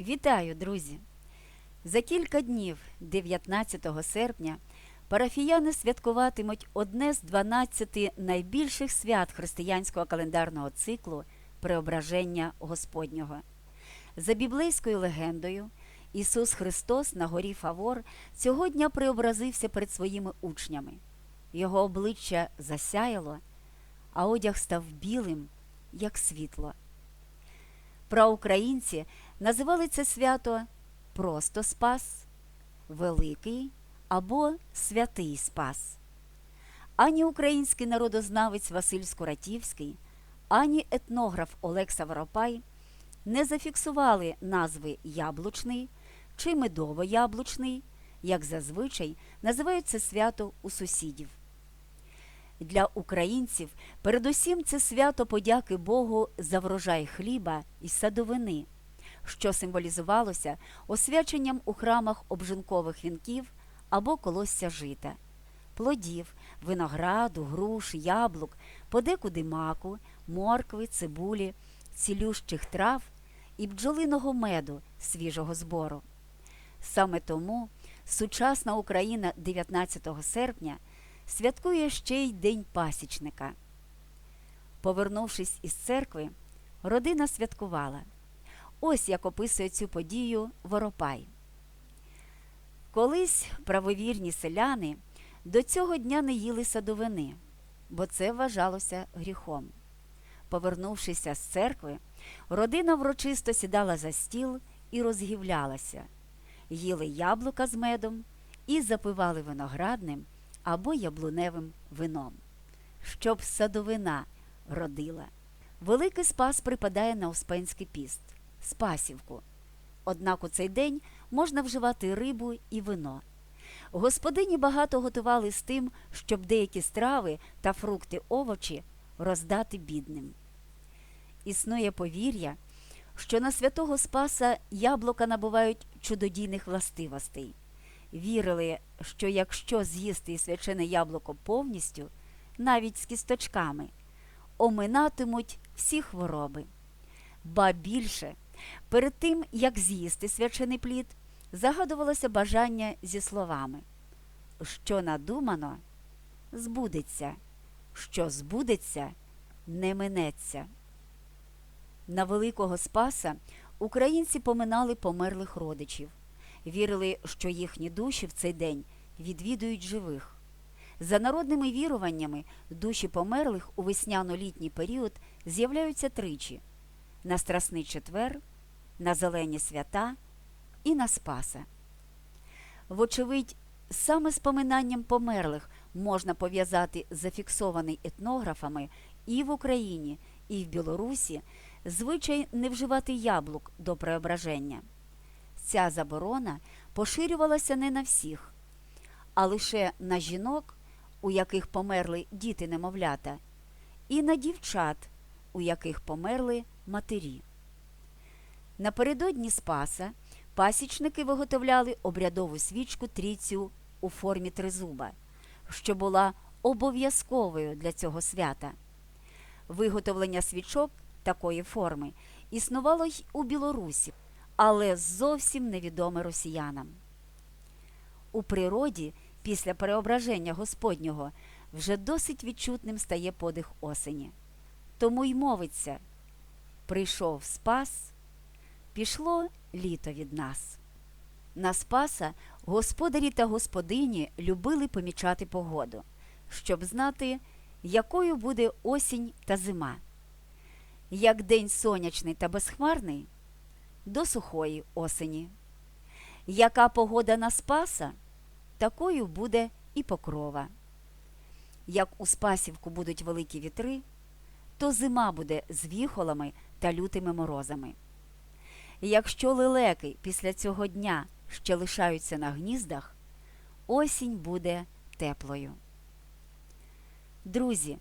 Вітаю, друзі! За кілька днів, 19 серпня, парафіяни святкуватимуть одне з 12 найбільших свят християнського календарного циклу Преображення Господнього. За біблейською легендою, Ісус Христос на горі Фавор цього дня преобразився перед своїми учнями. Його обличчя засяяло, а одяг став білим, як світло. Проукраїнці називали це свято просто Спас, Великий або Святий Спас. Ані український народознавець Василь Скуратівський, ані етнограф Олег Саваропай не зафіксували назви Яблучний чи Медово-Яблучний, як зазвичай називають це свято у сусідів. Для українців передусім це свято подяки Богу за врожай хліба і садовини, що символізувалося освяченням у храмах обжинкових вінків або колосся жита, плодів, винограду, груш, яблук, подекуди маку, моркви, цибулі, цілющих трав і бджолиного меду свіжого збору. Саме тому сучасна Україна 19 серпня святкує ще й День пасічника. Повернувшись із церкви, родина святкувала. Ось як описує цю подію Воропай. Колись правовірні селяни до цього дня не їли садовини, бо це вважалося гріхом. Повернувшися з церкви, родина врочисто сідала за стіл і розгівлялася, їли яблука з медом і запивали виноградним або яблуневим вином, щоб садовина родила. Великий спас припадає на Успенський піст спасівку. Однак у цей день можна вживати рибу і вино. Господині багато готували з тим, щоб деякі страви та фрукти овочі роздати бідним. Існує повір'я, що на святого Спаса яблука набувають чудодійних властивостей. Вірили, що якщо з'їсти свячене яблуко повністю, навіть з кісточками, оминатимуть всі хвороби. Ба більше, перед тим, як з'їсти свячений плід, загадувалося бажання зі словами Що надумано, збудеться, що збудеться, не минеться. На Великого Спаса українці поминали померлих родичів, вірили, що їхні душі в цей день відвідують живих. За народними віруваннями, душі померлих у весняно-літній період з'являються тричі на Страсний четвер, на Зелені свята і на Спаса. Вочевидь, саме з поминанням померлих можна пов'язати зафіксований етнографами і в Україні, і в Білорусі звичай не вживати яблук до преображення. Ця заборона поширювалася не на всіх, а лише на жінок, у яких померли діти немовлята, і на дівчат, у яких померли матері. Напередодні Спаса пасічники виготовляли обрядову свічку трійцю у формі тризуба, що була обов'язковою для цього свята. Виготовлення свічок такої форми існувало й у Білорусі, але зовсім невідоме росіянам. У природі після переображення Господнього вже досить відчутним стає подих осені. Тому й мовиться прийшов спас, пішло літо від нас. На Спаса господарі та господині любили помічати погоду, щоб знати, якою буде осінь та зима. Як день сонячний та безхмарний до сухої осені. Яка погода на Спаса, такою буде і покрова. Як у Спасівку будуть великі вітри, то зима буде з віхолами та лютими морозами. Якщо лелеки після цього дня ще лишаються на гніздах, осінь буде теплою. Друзі,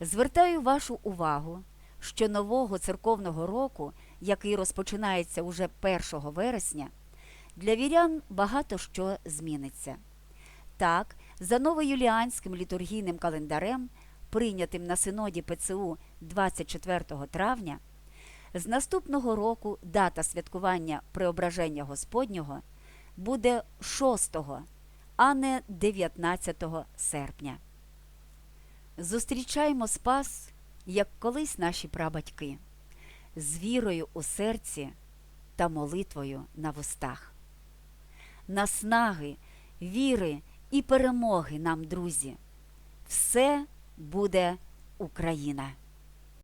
звертаю вашу увагу, що нового церковного року, який розпочинається уже 1 вересня, для вірян багато що зміниться. Так, за новоюліанським літургійним календарем, прийнятим на синоді ПЦУ 24 травня, З наступного року дата святкування Преображення Господнього буде 6, а не 19 серпня. Зустрічаємо Спас, як колись наші прабатьки, з вірою у серці та молитвою на вустах. Наснаги, віри і перемоги нам, друзі! Все буде Україна!